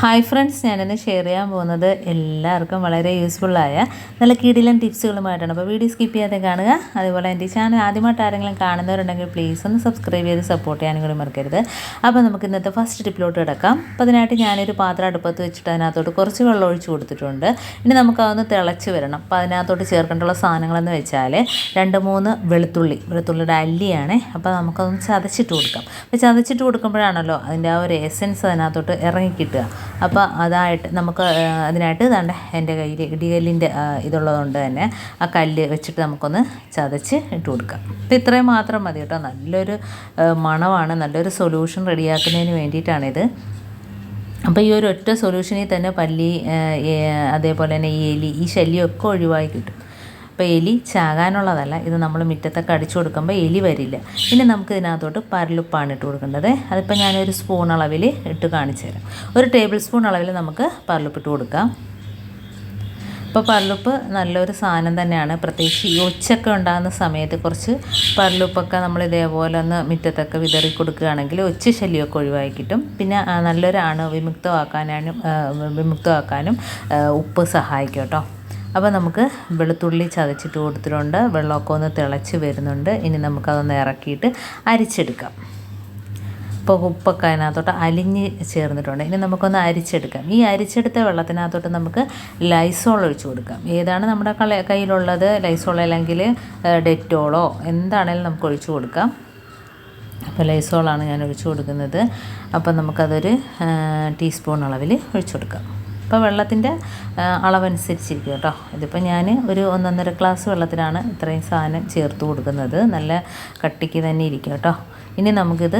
Hi friends ഞാനിന്ന് share ചെയ്യാൻ പോകുന്നത് എല്ലാവർക്കും വളരെ യൂസ്ഫുള്ളായ നല്ല കിടിലൻ ടിപ്സുകളുമായിട്ടാണ് അപ്പോൾ വീഡിയോ സ്കിപ്പ് ചെയ്യാതെ കാണുക. അതുപോലെ എന്റെ ചാനൽ ആദ്യമായിട്ട് ആരെങ്കിലും കാണുന്നവരുണ്ടെങ്കിൽ പ്ലീസ് ഒന്ന് സബ്സ്ക്രൈബ് ചെയ്ത് സപ്പോർട്ട് ചെയ്യാനും കൂടി മറക്കരുത്. അപ്പോൾ നമുക്ക് ഇന്നത്തെ ഫസ്റ്റ് ടിപ്പിലോട്ട് കിടക്കാം. അപ്പോൾ അതിനായിട്ട് ഞാനൊരു പാത്രം അടുപ്പത്ത് വെച്ചിട്ട് അതിനകത്തോട്ട് കുറച്ച് വെള്ളം ഒഴിച്ച് കൊടുത്തിട്ടുണ്ട്. ഇനി നമുക്കതൊന്ന് തിളച്ച് വരണം. അപ്പോൾ അതിനകത്തോട്ട് ചേർക്കേണ്ടുള്ള സാധനങ്ങളെന്ന് വെച്ചാൽ രണ്ട് മൂന്ന് വെളുത്തുള്ളി. വെളുത്തുള്ളിയുടെ അല്ലിയാണ്. അപ്പോൾ നമുക്കതൊന്ന് ചതച്ചിട്ട് കൊടുക്കാം. അപ്പോൾ ചതച്ചിട്ട് കൊടുക്കുമ്പോഴാണല്ലോ അതിന്റെ ആ ഒരു എസൻസ് അതിനകത്തോട്ട് ഇറങ്ങി കിട്ടുക. അപ്പോൾ അതായിട്ട് നമുക്ക് അതിനായിട്ട് ഇതാണ്ട് എന്റെ കയ്യിൽ ഇടികല്ലിന്റെ ഇതുള്ളതുകൊണ്ട് തന്നെ ആ കല്ല് വെച്ചിട്ട് നമുക്കൊന്ന് ചതച്ച് ഇട്ട് കൊടുക്കാം. അപ്പോൾ ഇത്രയും മാത്രം മതി കേട്ടോ. നല്ലൊരു മണമാണ്. നല്ലൊരു സൊല്യൂഷൻ റെഡിയാക്കുന്നതിന് വേണ്ടിയിട്ടാണിത്. അപ്പോൾ ഈ ഒരു ഒറ്റ സൊല്യൂഷനിൽ തന്നെ പല്ലി അതേപോലെ തന്നെ ഈ എലി ഈ ശല്യമൊക്കെ ഒഴിവായി കിട്ടും. അപ്പോൾ എലി ചാകാനുള്ളതല്ല. ഇത് നമ്മൾ മുറ്റത്തൊക്കെ അടിച്ചു കൊടുക്കുമ്പോൾ എലി വരില്ല. പിന്നെ നമുക്ക് ഇതിനകത്തോട്ട് പരലുപ്പാണ് ഇട്ട് കൊടുക്കേണ്ടത്. അതിപ്പോൾ ഞാനൊരു സ്പൂൺ അളവിൽ ഇട്ട് കാണിച്ചു തരാം. ഒരു ടേബിൾ സ്പൂൺ അളവിൽ നമുക്ക് പരലുപ്പ് ഇട്ട് കൊടുക്കാം. ഇപ്പോൾ പരലുപ്പ് നല്ലൊരു സാധനം തന്നെയാണ്. പ്രത്യേകിച്ച് ഈ ഒച്ചൊക്കെ ഉണ്ടാകുന്ന സമയത്ത് കുറച്ച് പരലുപ്പൊക്കെ നമ്മൾ ഇതേപോലെ ഒന്ന് മുറ്റത്തൊക്കെ വിതറി കൊടുക്കുകയാണെങ്കിൽ ഒച്ച ശല്യമൊക്കെ ഒഴിവാക്കി കിട്ടും. പിന്നെ നല്ലൊരു വിമുക്തമാക്കാനും വിമുക്തമാക്കാനും ഉപ്പ് സഹായിക്കും കേട്ടോ. അപ്പോൾ നമുക്ക് വെളുത്തുള്ളി ചതച്ചിട്ട് കൊടുത്തിട്ടുണ്ട്. വെള്ളമൊക്കെ ഒന്ന് തിളച്ച് വരുന്നുണ്ട്. ഇനി നമുക്കതൊന്ന് ഇറക്കിയിട്ട് അരിച്ചെടുക്കാം. ഇപ്പോൾ ഉപ്പൊക്കെ അതിനകത്തോട്ട് അലിഞ്ഞ് ചേർന്നിട്ടുണ്ട്. ഇനി നമുക്കൊന്ന് അരിച്ചെടുക്കാം. ഈ അരിച്ചെടുത്ത വെള്ളത്തിനകത്തോട്ട് നമുക്ക് ലൈസോൾ ഒഴിച്ചു കൊടുക്കാം. ഏതാണ് നമ്മുടെ കള കയ്യിലുള്ളത്? ലൈസോൾ അല്ലെങ്കിൽ ഡെറ്റോളോ? എന്താണേലും നമുക്ക് ഒഴിച്ചു കൊടുക്കാം. അപ്പോൾ ലൈസോളാണ് ഞാൻ ഒഴിച്ചു കൊടുക്കുന്നത്. അപ്പോൾ നമുക്കതൊരു ടീസ്പൂൺ അളവിൽ ഒഴിച്ചു കൊടുക്കാം. അപ്പോൾ വെള്ളത്തിന്റെ അളവനുസരിച്ചിരിക്കും കേട്ടോ. ഇതിപ്പോൾ ഞാൻ ഒരു ഒന്നൊന്നര ഗ്ലാസ് വെള്ളത്തിലാണ് ഇത്രയും സാധനം ചേർത്ത് കൊടുക്കുന്നത്. നല്ല കട്ടിക്ക് തന്നെ ഇരിക്കും കേട്ടോ. ഇനി നമുക്കിത്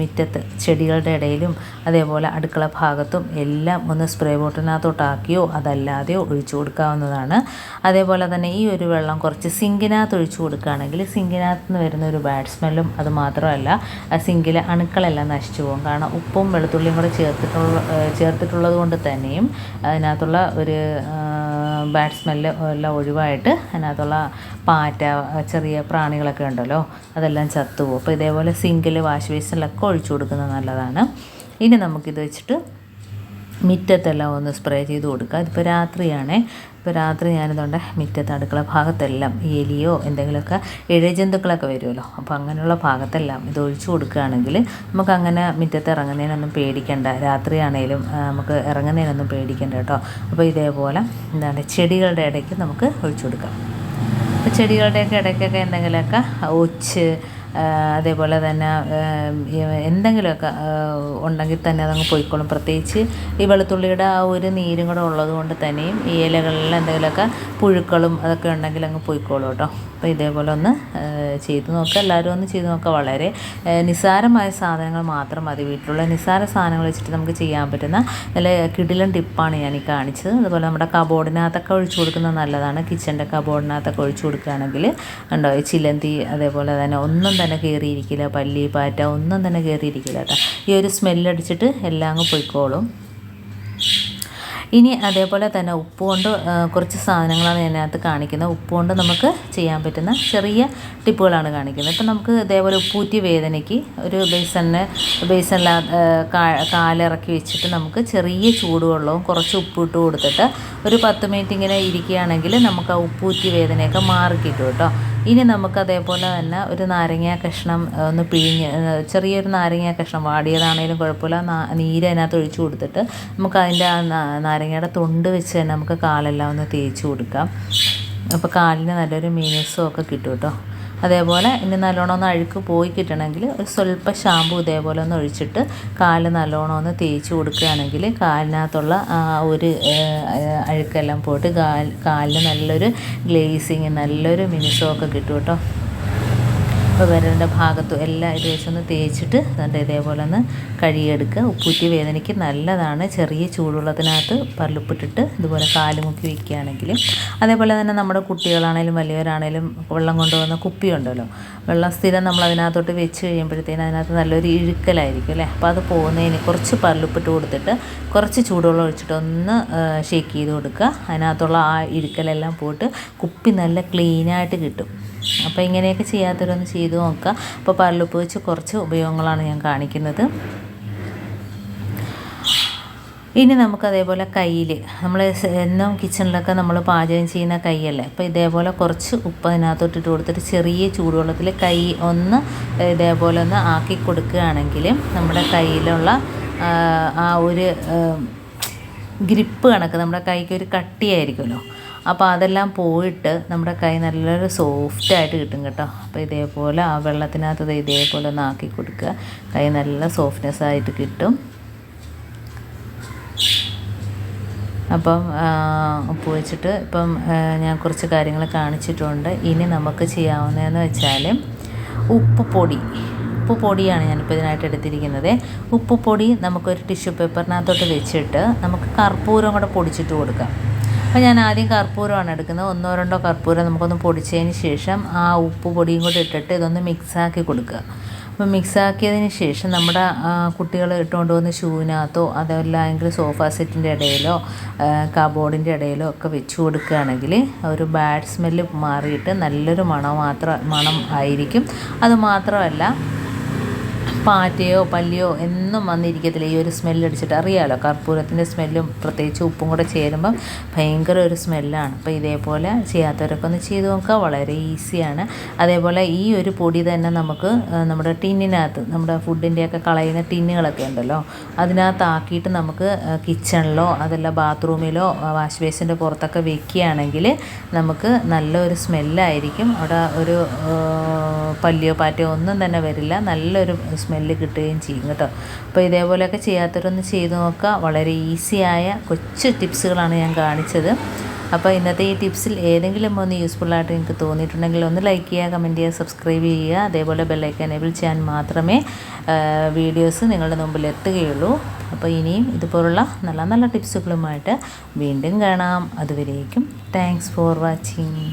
മിറ്റത്ത് ചെടികളുടെ ഇടയിലും അതേപോലെ അടുക്കള ഭാഗത്തും എല്ലാം ഒന്ന് സ്പ്രേ ബോട്ടിനകത്തോട്ടാക്കിയോ അതല്ലാതെയോ ഒഴിച്ചു കൊടുക്കാവുന്നതാണ്. അതേപോലെ തന്നെ ഈ ഒരു വെള്ളം കുറച്ച് സിങ്കിനകത്ത് ഒഴിച്ചു കൊടുക്കുകയാണെങ്കിൽ സിങ്കിനകത്ത് നിന്ന് വരുന്ന ഒരു ബാഡ് സ്മെല്ലും അത് മാത്രമല്ല ആ സിങ്കിലെ അണുക്കളെല്ലാം നശിച്ചു പോകും. കാരണം ഉപ്പും വെളുത്തുള്ളിയും കൂടെ ചേർത്തിട്ടുള്ള ചേർത്തിട്ടുള്ളത് കൊണ്ട് തന്നെയും അതിനകത്തുള്ള ഒരു ബാഡ് സ്മെല്ല് എല്ലാം ഒഴിവായിട്ട് അതിനകത്തുള്ള പാറ്റ ചെറിയ പ്രാണികളൊക്കെ ഉണ്ടല്ലോ അതെല്ലാം ചത്തുപോകും അപ്പോൾ ഇതേപോലെ സിങ്കിൽ വാഷ് ബേസിനിലൊക്കെ ഒഴിച്ചു കൊടുക്കുന്നത് നല്ലതാണ്. ഇനി നമുക്കിത് വെച്ചിട്ട് മുറ്റത്തെല്ലാം ഒന്ന് സ്പ്രേ ചെയ്ത് കൊടുക്കുക. ഇതിപ്പോൾ രാത്രിയാണേ. ഇപ്പോൾ രാത്രി ഞാനിതുകൊണ്ട് മുറ്റത്ത് അടുക്കള ഭാഗത്തെല്ലാം എലിയോ എന്തെങ്കിലുമൊക്കെ ഇഴജന്തുക്കളൊക്കെ വരുമല്ലോ. അപ്പോൾ അങ്ങനെയുള്ള ഭാഗത്തെല്ലാം ഇത് ഒഴിച്ചു കൊടുക്കുകയാണെങ്കിൽ നമുക്ക് അങ്ങനെ മുറ്റത്ത് ഇറങ്ങുന്നതിനൊന്നും പേടിക്കണ്ട. രാത്രിയാണേലും നമുക്ക് ഇറങ്ങുന്നതിനൊന്നും പേടിക്കണ്ട കേട്ടോ. അപ്പോൾ ഇതേപോലെ എന്താണ് ചെടികളുടെ ഇടയ്ക്ക് നമുക്ക് ഒഴിച്ചു കൊടുക്കാം. അപ്പോൾ ചെടികളുടെയൊക്കെ ഇടയ്ക്കൊക്കെ എന്തെങ്കിലുമൊക്കെ ഒച്ച് അതേപോലെ തന്നെ എന്തെങ്കിലുമൊക്കെ ഉണ്ടെങ്കിൽ തന്നെ അതങ്ങ് പോയിക്കോളും. പ്രത്യേകിച്ച് ഈ വെളുത്തുള്ളിയുടെ ആ ഒരു നീരും കൂടെ ഉള്ളത് കൊണ്ട് തന്നെയും ഈ ഇലകളിൽ എന്തെങ്കിലുമൊക്കെ പുഴുക്കളും അതൊക്കെ ഉണ്ടെങ്കിൽ അങ്ങ് പോയിക്കോളും കേട്ടോ. അപ്പോൾ ഇതേപോലെ ഒന്ന് ചെയ്ത് നോക്കുക എല്ലാവരും ഒന്ന് ചെയ്ത് നോക്കുക വളരെ. നിസ്സാരമായ സാധനങ്ങൾ മാത്രം മതി വീട്ടിലുള്ള നിസ്സാര സാധനങ്ങൾ വെച്ചിട്ട് നമുക്ക് ചെയ്യാൻ പറ്റുന്ന നല്ല കിടിലൻ ടിപ്പാണ് ഞാൻ ഈ കാണിച്ചത്. അതുപോലെ നമ്മുടെ കബോർഡിനകത്തൊക്കെ ഒഴിച്ചു കൊടുക്കുന്നത് നല്ലതാണ്. കിച്ചന്റെ കബോർഡിനകത്തൊക്കെ ഒഴിച്ചു കൊടുക്കുകയാണെങ്കിൽ ഉണ്ടോ ഈ ചിലന്തി അതേപോലെ തന്നെ ഒന്നും തന്നെ കയറിയിരിക്കില്ല പല്ലി പാറ്റ ഒന്നും തന്നെ കയറിയിരിക്കില്ല കേട്ടോ. ഈ ഒരു സ്മെല്ലടിച്ചിട്ട് എല്ലാം അങ്ങ് പൊയ്ക്കോളും. ഇനി അതേപോലെ തന്നെ ഉപ്പ് കൊണ്ട് കുറച്ച് സാധനങ്ങളാണ് ഇതിനകത്ത് കാണിക്കുന്നത്. ഉപ്പ് കൊണ്ട് നമുക്ക് ചെയ്യാൻ പറ്റുന്ന ചെറിയ ടിപ്പുകളാണ് കാണിക്കുന്നത്. ഇപ്പം നമുക്ക് ഇതേപോലെ ഉപ്പൂറ്റി വേദനയ്ക്ക് ഒരു ബേസണിന് ബേസണിൽ കാലിറക്കി വെച്ചിട്ട് നമുക്ക് ചെറിയ ചൂടുവെള്ളവും കുറച്ച് ഉപ്പിട്ട് കൊടുത്തിട്ട് ഒരു പത്ത് മിനിറ്റ് ഇങ്ങനെ ഇരിക്കുകയാണെങ്കിൽ നമുക്ക് ആ ഉപ്പൂറ്റി വേദനയൊക്കെ മാറി കിട്ടും കേട്ടോ. ഇനി നമുക്ക് അതേപോലെ തന്നെ ഒരു നാരങ്ങ കഷ്ണം ഒന്ന് പിഴിഞ്ഞ് ചെറിയൊരു നാരങ്ങ കഷ്ണം വാടിയതാണേലും കുഴപ്പമില്ല. നീര് അതിനകത്ത് ഒഴിച്ചു കൊടുത്തിട്ട് നമുക്ക് അതിന്റെ ആ നാരങ്ങയുടെ തൊണ്ട് വെച്ച് തന്നെ നമുക്ക് കാലെല്ലാം ഒന്ന് തേച്ച് കൊടുക്കാം. അപ്പോൾ കാലിന് നല്ലൊരു മീനസും ഒക്കെ കിട്ടും കേട്ടോ. അതേപോലെ ഇനി നല്ലോണം ഒന്ന് അഴുക്ക് പോയി കിട്ടണമെങ്കിൽ ഒരു സ്വല്പം ഷാമ്പു ഇതേപോലെ ഒന്ന് ഒഴിച്ചിട്ട് കാൽ നല്ലോണം ഒന്ന് തേച്ച് കൊടുക്കുകയാണെങ്കിൽ കാലിനകത്തുള്ള ആ ഒരു അഴുക്കെല്ലാം പോയിട്ട് കാൽ കാലിന് നല്ലൊരു ഗ്ലേസിങ് നല്ലൊരു മിനിസമൊക്കെ കിട്ടും കേട്ടോ. വിരലിന്റെ ഭാഗത്തും എല്ലാം ഇത് വെച്ചൊന്ന് തേച്ചിട്ട് അതിന്റെ ഇതേപോലെ ഒന്ന് കഴുകിയെടുക്കുക. ഉപ്പൂറ്റി വേദനയ്ക്ക് നല്ലതാണ്. ചെറിയ ചൂടുവെള്ളത്തിനകത്ത് പല്ലുപ്പിട്ടിട്ട് ഇതുപോലെ കാൽ മുക്കി വയ്ക്കുകയാണെങ്കിൽ അതേപോലെ തന്നെ നമ്മുടെ കുട്ടികളാണേലും വലിയവരാണേലും വെള്ളം കൊണ്ടുപോകുന്ന കുപ്പിയുണ്ടല്ലോ. വെള്ളം സ്ഥിരം നമ്മൾ അതിനകത്തോട്ട് വെച്ച് കഴിയുമ്പോഴത്തേനും അതിനകത്ത് നല്ലൊരു ഇഴുക്കലായിരിക്കും അല്ലേ? അപ്പോൾ അത് പോകുന്നതിന് കുറച്ച് പല്ലുപ്പിട്ട് കൊടുത്തിട്ട് കുറച്ച് ചൂടുവെള്ളം ഒഴിച്ചിട്ട് ഒന്ന് ഷേക്ക് ചെയ്ത് കൊടുക്കുക. അതിനകത്തുള്ള ആ ഇഴുക്കലെല്ലാം പോയിട്ട് കുപ്പി നല്ല ക്ലീനായിട്ട് കിട്ടും. അപ്പോൾ ഇങ്ങനെയൊക്കെ ചെയ്യാത്തവരൊന്ന് ചെയ്തു നോക്കുക. അപ്പോൾ പല്ലുപ്പ് വെച്ച് കുറച്ച് ഉപയോഗങ്ങളാണ് ഞാൻ കാണിക്കുന്നത്. ഇനി നമുക്ക് അതേപോലെ കയ്യിൽ നമ്മൾ എന്നും കിച്ചണിലൊക്കെ നമ്മൾ പാചകം ചെയ്യുന്ന കൈയല്ലേ? അപ്പോൾ ഇതേപോലെ കുറച്ച് ഉപ്പ് അതിനകത്തോട്ട് ഇട്ട് കൊടുത്തിട്ട് ചെറിയ ചൂടുവെള്ളത്തിൽ കൈ ഒന്ന് ഇതേപോലെ ഒന്ന് ആക്കി കൊടുക്കുകയാണെങ്കിൽ നമ്മുടെ കയ്യിലുള്ള ആ ഒരു ഗ്രിപ്പ് കണക്ക് നമ്മുടെ കൈക്ക് ഒരു കട്ടിയായിരിക്കുമല്ലോ? അപ്പോൾ അതെല്ലാം പോയിട്ട് നമ്മുടെ കൈ നല്ലൊരു സോഫ്റ്റ് ആയിട്ട് കിട്ടും കേട്ടോ. അപ്പോൾ ഇതേപോലെ ആ വെള്ളത്തിനകത്ത് ഇതേപോലെ ഒന്ന് ആക്കി കൊടുക്കുക. കൈ നല്ല സോഫ്റ്റ്നെസ് ആയിട്ട് കിട്ടും. അപ്പം ഉപ്പ് വെച്ചിട്ട് ഇപ്പം ഞാൻ കുറച്ച് കാര്യങ്ങൾ കാണിച്ചിട്ടുണ്ട്. ഇനി നമുക്ക് ചെയ്യാവുന്നതെന്ന് വെച്ചാൽ ഉപ്പ് പൊടി. ഉപ്പ് പൊടിയാണ് ഞാനിപ്പോൾ ഇതിനായിട്ട് എടുത്തിരിക്കുന്നത്. ഉപ്പ് പൊടി നമുക്കൊരു ടിഷ്യൂ പേപ്പറിനകത്തോട്ട് വെച്ചിട്ട് നമുക്ക് കർപ്പൂരം കൂടെ പൊടിച്ചിട്ട് കൊടുക്കാം. അപ്പോൾ ഞാൻ ആദ്യം കർപ്പൂരമാണ് എടുക്കുന്നത്. ഒന്നോ രണ്ടോ കർപ്പൂരം നമുക്കൊന്ന് പൊടിച്ചതിന് ശേഷം ആ ഉപ്പ് പൊടിയും കൂടി ഇട്ടിട്ട് ഇതൊന്ന് മിക്സാക്കി കൊടുക്കുക. അപ്പോൾ മിക്സാക്കിയതിന് ശേഷം നമ്മുടെ കുട്ടികൾ ഇട്ടുകൊണ്ട് പോകുന്ന ഷൂവിനകത്തോ അതല്ലെങ്കിൽ സോഫ സെറ്റിന്റെ ഇടയിലോ കബോർഡിന്റെ ഇടയിലോ ഒക്കെ വെച്ച് കൊടുക്കുകയാണെങ്കിൽ ഒരു ബാഡ് സ്മെല്ല് മാറിയിട്ട് നല്ലൊരു മണം മാത്രം മണം ആയിരിക്കും. അത് മാത്രമല്ല പാറ്റയോ പല്ലിയോ എന്നും വന്നിരിക്കത്തില്ല. ഈ ഒരു സ്മെല്ല് അടിച്ചിട്ട് അറിയാമല്ലോ കർപ്പൂരത്തിന്റെ സ്മെല്ലും പ്രത്യേകിച്ച് ഉപ്പും കൂടെ ചേരുമ്പം ഭയങ്കര ഒരു സ്മെല്ലാണ് അപ്പോൾ ഇതേപോലെ ചെയ്യാത്തവരൊക്കെ ഒന്ന് ചെയ്ത് നോക്കുക. വളരെ ഈസിയാണ് അതേപോലെ ഈ ഒരു പൊടി തന്നെ നമുക്ക് നമ്മുടെ ടിന്നിനകത്ത് നമ്മുടെ ഫുഡിന്റെയൊക്കെ കളയുന്ന ടിന്നുകളൊക്കെ ഉണ്ടല്ലോ? അതിനകത്താക്കിയിട്ട് നമുക്ക് കിച്ചണിലോ അതല്ല ബാത്റൂമിലോ വാഷ് ബേസിന്റെ പുറത്തൊക്കെ വെക്കുകയാണെങ്കിൽ നമുക്ക് നല്ലൊരു സ്മെല്ലായിരിക്കും അവിടെ ഒരു പല്ലിയോ പാറ്റയോ ഒന്നും തന്നെ വരില്ല. നല്ലൊരു സ്മെല്ല് കിട്ടുകയും ചെയ്യും കേട്ടോ. അപ്പോൾ ഇതേപോലെയൊക്കെ ചെയ്യാത്തവരൊന്ന് ചെയ്ത് നോക്കുക. വളരെ ഈസിയായ കൊച്ചു ടിപ്സുകളാണ് ഞാൻ കാണിച്ചത്. അപ്പോൾ ഇന്നത്തെ ഈ ടിപ്സിൽ ഏതെങ്കിലും ഒന്ന് യൂസ്ഫുൾ ആയിട്ട് നിങ്ങൾക്ക് തോന്നിയിട്ടുണ്ടെങ്കിൽ ഒന്ന് ലൈക്ക് ചെയ്യുക കമന്റ് ചെയ്യുക സബ്സ്ക്രൈബ് ചെയ്യുക. അതേപോലെ ബെല്ലൈക്കൻ എനേബിൾ ചെയ്യാൻ മാത്രമേ വീഡിയോസ് നിങ്ങളുടെ മുമ്പിൽ എത്തുകയുള്ളൂ. അപ്പോൾ ഇനിയും ഇതുപോലുള്ള നല്ല നല്ല ടിപ്സുകളുമായിട്ട് വീണ്ടും കാണാം. അതുവരേക്കും താങ്ക്സ് ഫോർ വാച്ചിങ്